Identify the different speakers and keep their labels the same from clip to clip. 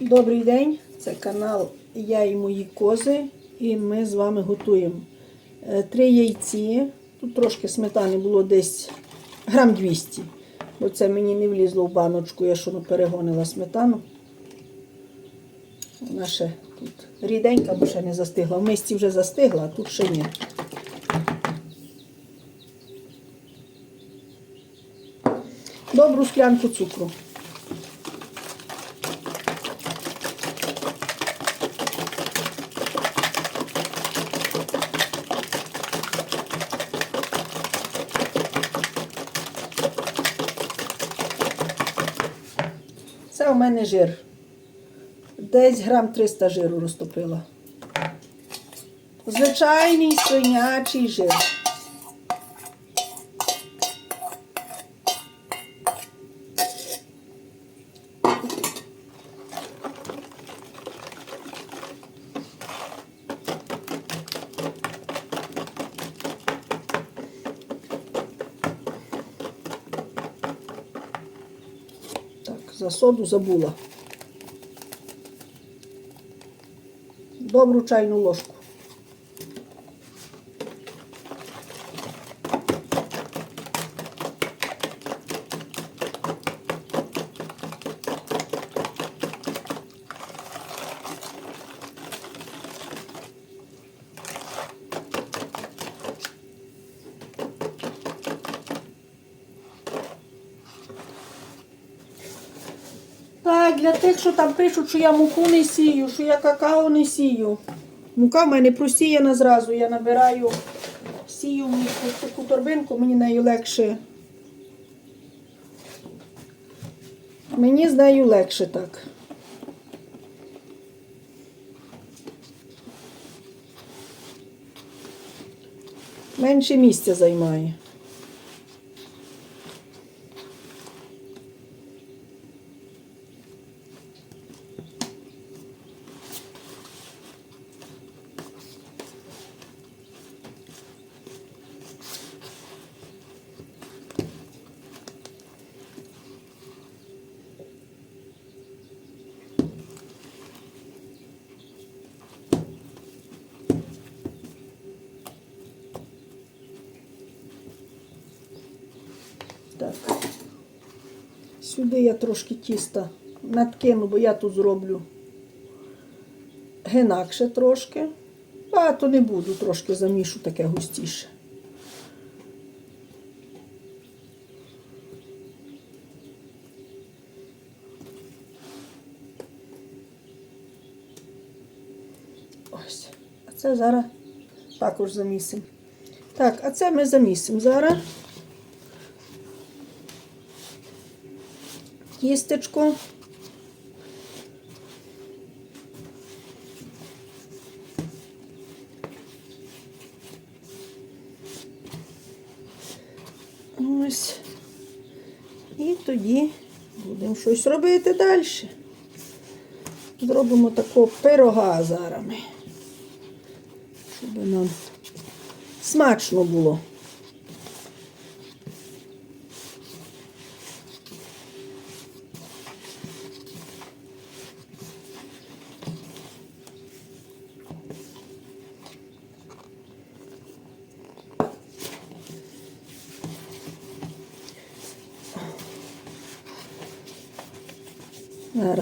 Speaker 1: Добрий день, це канал Я і мої кози, і ми з вами готуємо е, три яйці. Тут трошки сметани було десь грам 200, бо це мені не влізло в баночку, я що перегонила сметану. Вона ще тут ріденька, бо ще не застигла. В мисці вже застигла, а тут ще ні. Добру склянку цукру. У мене жир. Десь грам 300 жиру розтопила. Звичайний свинячий жир. Так, за соду забула. Добру чайну ложку. Так, для тих, що там пишуть, що я муку не сію, що я какао не сію. Мука в мене просіяна зразу. Я набираю, сію в таку торбинку, мені нею легше. Мені з нею легше так. Менше місця займає. Так. Сюди я трошки тіста надкину, бо я тут зроблю гинакше трошки. Багато не буду, трошки замішу таке густіше. Ось. А це зараз також замісимо. Так, а це ми замісимо зараз. Кістечку. Ось. І тоді будемо щось робити далі. Зробимо такого пирога зараз щоб нам смачно було.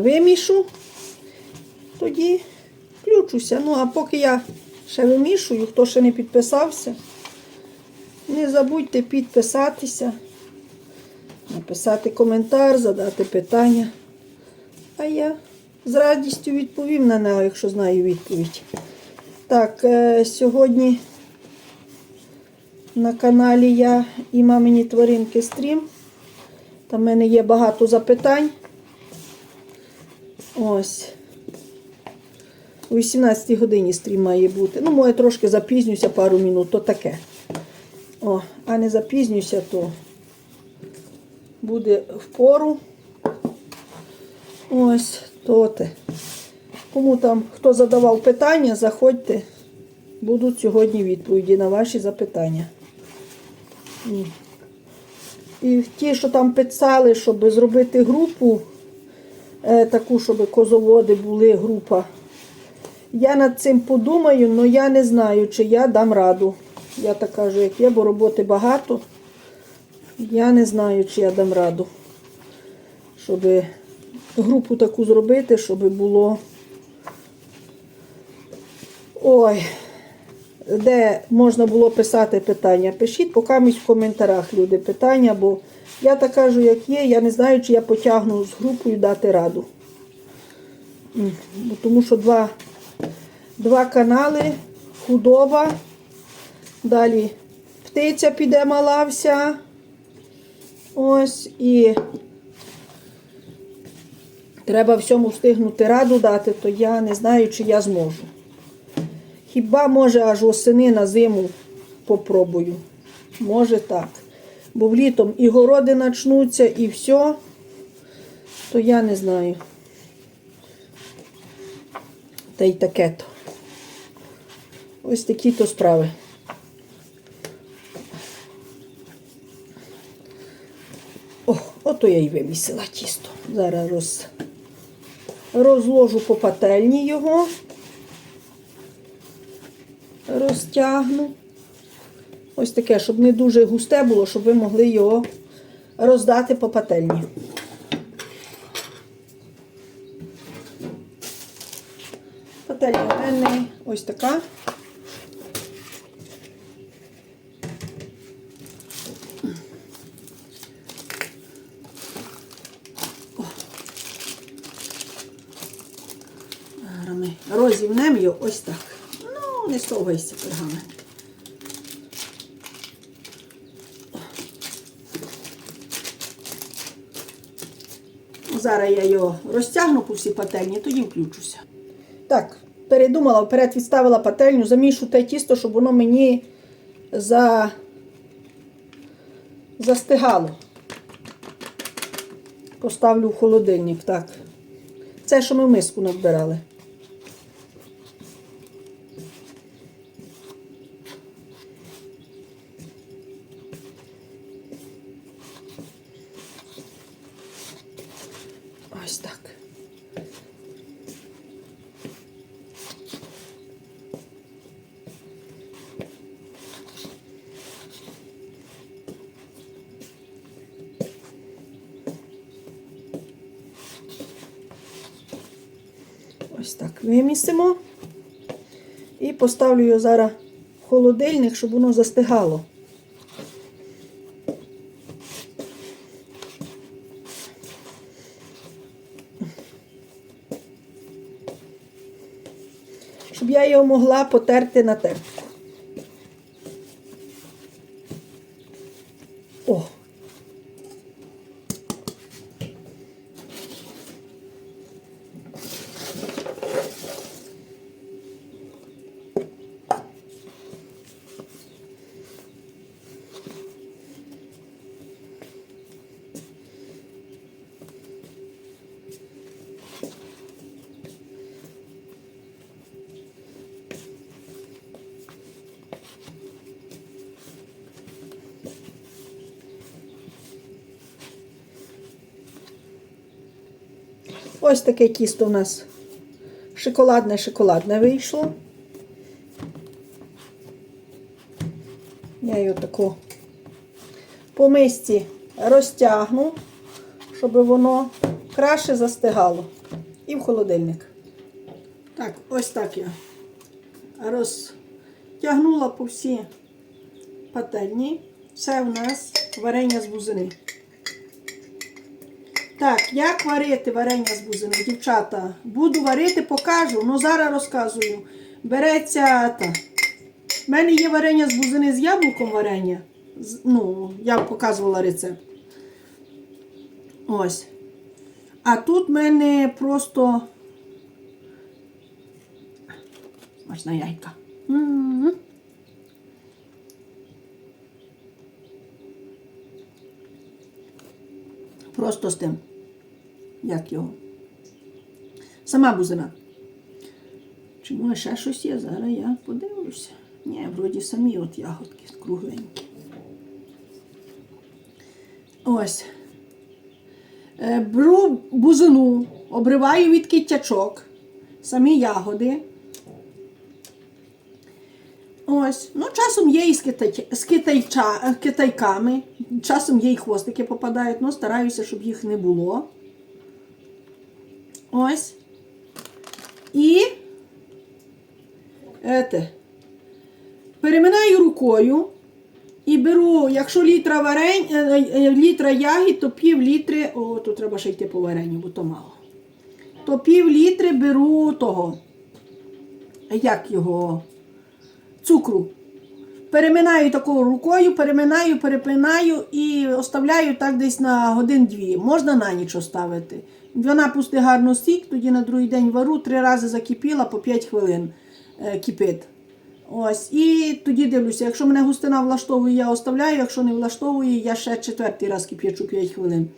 Speaker 1: Вимішу, тоді включуся. Ну, а поки я ще вимішую, хто ще не підписався, не забудьте підписатися, написати коментар, задати питання. А я з радістю відповім на нього, якщо знаю відповідь. Так, е, сьогодні на каналі я і мамині тваринки стрім. Там в мене є багато запитань. Ось. У 18 годині стрім має бути. Ну, може, трошки запізнюся пару минут, то таке. О, а не запізнюся, то буде впору. Ось, то те. Кому там хто задавав питання, заходьте. Будуть сьогодні відповіді на ваші запитання. І ті, що там писали, щоб зробити групу таку, щоб козоводи були група. Я над цим подумаю, але я не знаю, чи я дам раду. Я так кажу, як є, бо роботи багато. Я не знаю, чи я дам раду. Щоб групу таку зробити, щоб було. Ой, де можна було писати питання. Пишіть поки в коментарях люди питання, бо я так кажу, як є, я не знаю, чи я потягну з групою дати раду. Тому що два, два канали, худоба, далі птиця піде мала вся. Ось і треба всьому встигнути раду дати, то я не знаю, чи я зможу. Хіба може аж осени на зиму попробую. Може так. Бо влітом і городи почнуться, і все, то я не знаю. Та й таке то. Ось такі то справи. О, ото я й вимісила тісто. Зараз роз... розложу по пательні його розтягну. Ось таке, щоб не дуже густе було, щоб ви могли його роздати по пательні. Пательня в мене ось така. О. Розівнемо його ось так. Не совайся пергамент. Зараз я його розтягну по всій пательні, тоді включуся. Так, передумала, вперед відставила пательню, замішу те тісто, щоб воно мені за... застигало. Поставлю в холодильник, так. Це, що ми в миску набирали. Вимісимо. І поставлю його зараз в холодильник, щоб воно застигало. щоб я його могла потерти на тертку. О. Ось таке тісто у нас шоколадне-шоколадне вийшло. Я його тако по мисці розтягну, щоб воно краще застигало. І в холодильник. Так, ось так я розтягнула по всій пательні. Це в нас варення з бузини. Так, як варити варення з бузини, дівчата? Буду варити, покажу, ну зараз розказую. Береться та. У мене є варення з бузини з яблуком варення. Ну, я показувала рецепт. Ось. А тут в мене просто. Смачна яйка. Просто з тим. Як його? Сама бузина. Чи може ще щось є? Зараз я подивлюся. Ні, вроді самі от ягодки кругленькі. Ось. Е, Беру бузину, обриваю від кітячок, самі ягоди. Ось. Ну, часом є і з, китай... з китайча... китайками, часом є і хвостики попадають, але стараюся, щоб їх не було. Ось. І ете, переминаю рукою і беру, якщо літра варень, е, е, літра ягід, то пів літри, о, тут треба ще йти по варенню, бо то мало. То пів літри беру того. Як його? Цукру. Переминаю такою рукою, переминаю, перепинаю і оставляю так десь на годин-дві. Можна на ніч оставити. Вона пусти гарно сік, тоді на другий день вару, три рази закипіла по 5 хвилин е, кипить. Ось, і тоді дивлюся, якщо мене густина влаштовує, я оставляю, якщо не влаштовує, я ще четвертий раз кип'ячу 5 хвилин.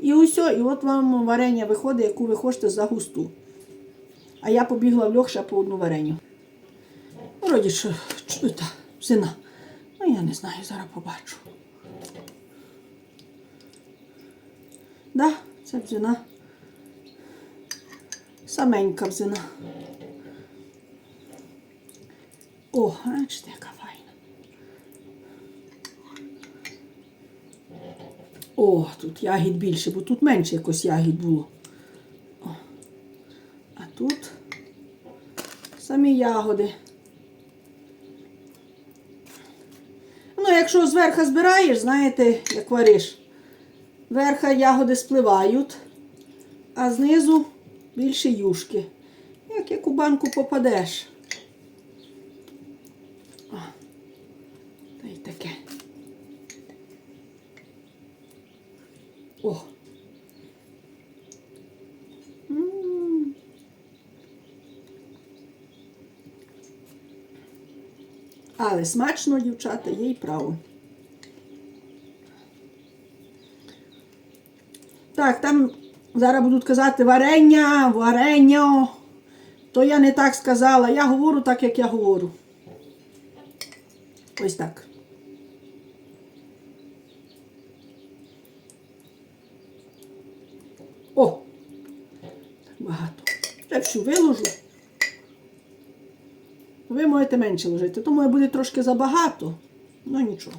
Speaker 1: І усе, і от вам варення виходить, яку ви хочете за густу. А я побігла в льох ще по одну вареню. Вроді що, що сина. Ну я не знаю, зараз побачу. Да, це взина. Саменька взина. О, бачите, яка файна. О, тут ягід більше, бо тут менше якось ягід було. О. А тут самі ягоди. Ну, якщо зверху збираєш, знаєте, як вариш. Верха ягоди спливають, а знизу більше юшки. Як як у банку попадеш. О, та й таке. О. Але смачно, дівчата, є й право. Так, там зараз будуть казати варення, варення. То я не так сказала. Я говорю так, як я говорю. Ось так. О! Так багато. Я всю виложу. Ви можете менше ложити, тому буде трошки забагато. Ну нічого.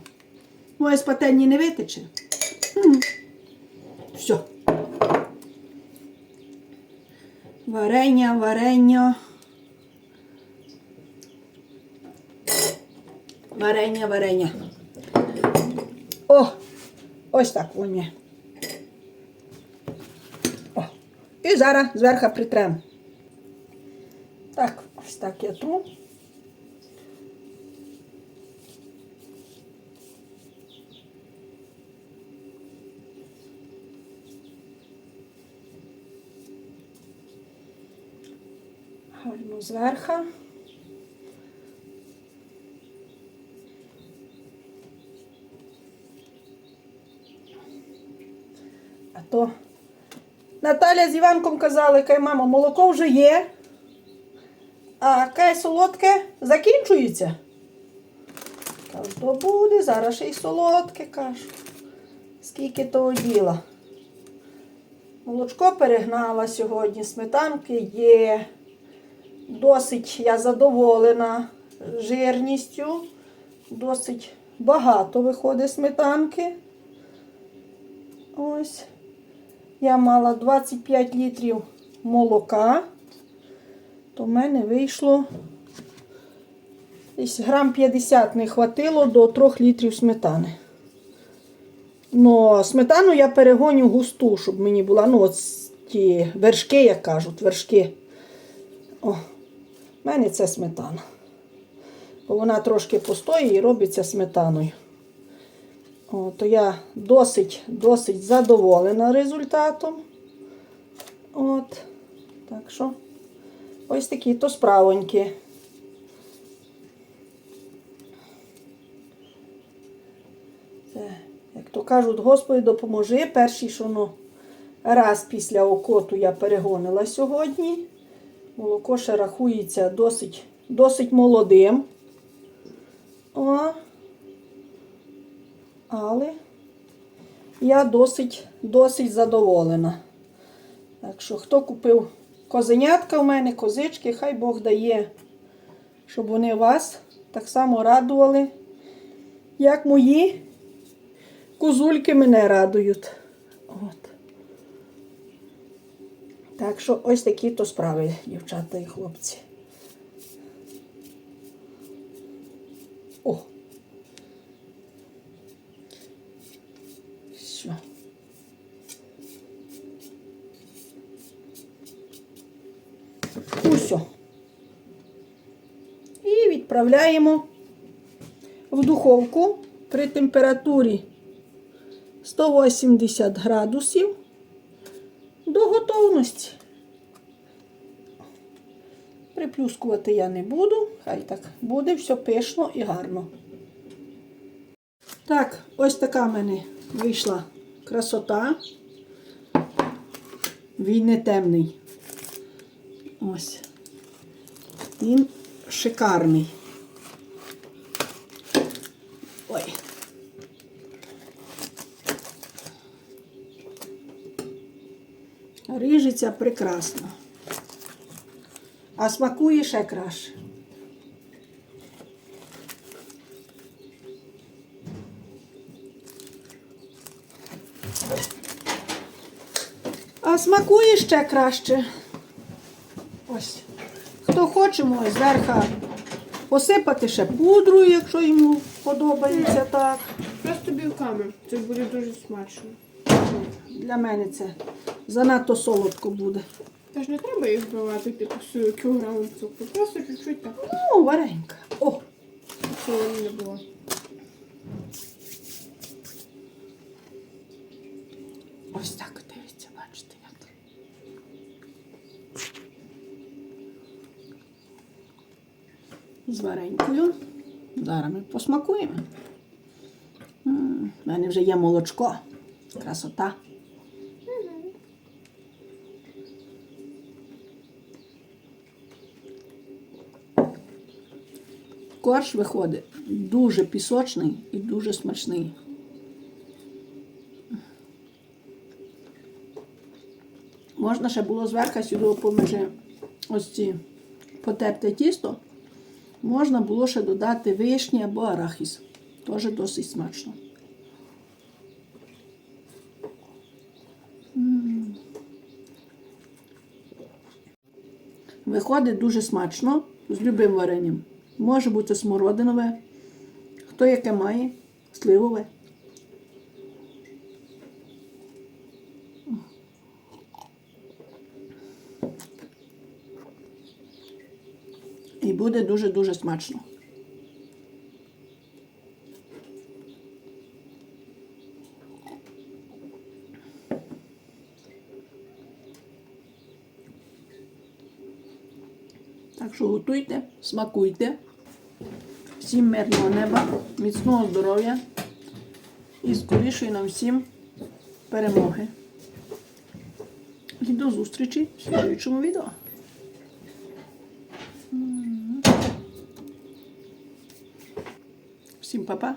Speaker 1: Моє з не витече. Все. Варення, варення. Варення, варення. О! Ось так воно. О. І зараз зверху притрем. Так, ось так я тру. Зверху. А то Наталя з Іванком казали, кай мама, молоко вже є, а кай солодке закінчується. Кажу, то буде, зараз ще й солодке, кажу. Скільки того діла. Молочко перегнала сьогодні, сметанки є. Досить я задоволена жирністю. Досить багато виходить сметанки. Ось. Я мала 25 літрів молока, то в мене вийшло десь грам 50 не хватило до 3 літрів сметани. Но сметану я перегоню густу, щоб мені була, ну, от ті вершки, як кажуть, вершки. О, в мене це сметана. Бо вона трошки постоїть і робиться сметаною. О, то я досить, досить задоволена результатом. От, так що, ось такі то справоньки. Це, як то кажуть, Господи, допоможи. Перший, що ну, раз після окоту я перегонила сьогодні. Молоко ще рахується досить, досить молодим. О, але я досить, досить задоволена. Так що, хто купив козенятка в мене, козички, хай Бог дає, щоб вони вас так само радували, як мої козульки мене радують. От. Так що ось такі то справи, дівчата і хлопці. О. Все. Усьо. І відправляємо в духовку при температурі 180 градусів готовності. Приплюскувати я не буду, хай так буде все пишно і гарно. Так, ось така в мене вийшла красота. Він не темний. Ось. Він шикарний. Ой. Ріжеться прекрасно. А смакує ще краще. А смакує ще краще. Ось. Хто хоче, може зверху посипати ще пудрою, якщо йому подобається так.
Speaker 2: Просто білками. Це буде дуже смачно.
Speaker 1: Для мене це занадто солодко буде.
Speaker 2: Та ж не треба їх збивати, типу, з кілограмом цукру. Просто чуть-чуть так,
Speaker 1: Ну, варенька. О,
Speaker 2: солоні не було.
Speaker 1: ось так дивіться, бачите, як. З варенькою. Зараз ми посмакуємо. У мене вже є молочко. Красота. Корж виходить дуже пісочний і дуже смачний. Можна ще було зверху сюди поміж ось ці потерте тісто. Можна було ще додати вишні або арахіс. Теж досить смачно. Виходить дуже смачно з любим варенням. Може бути смородинове, хто яке має, сливове. І буде дуже-дуже смачно. Так що готуйте, смакуйте. Всім мирного неба, міцного здоров'я і скорішої нам всім перемоги. І до зустрічі в слідуючому відео. Всім па-па.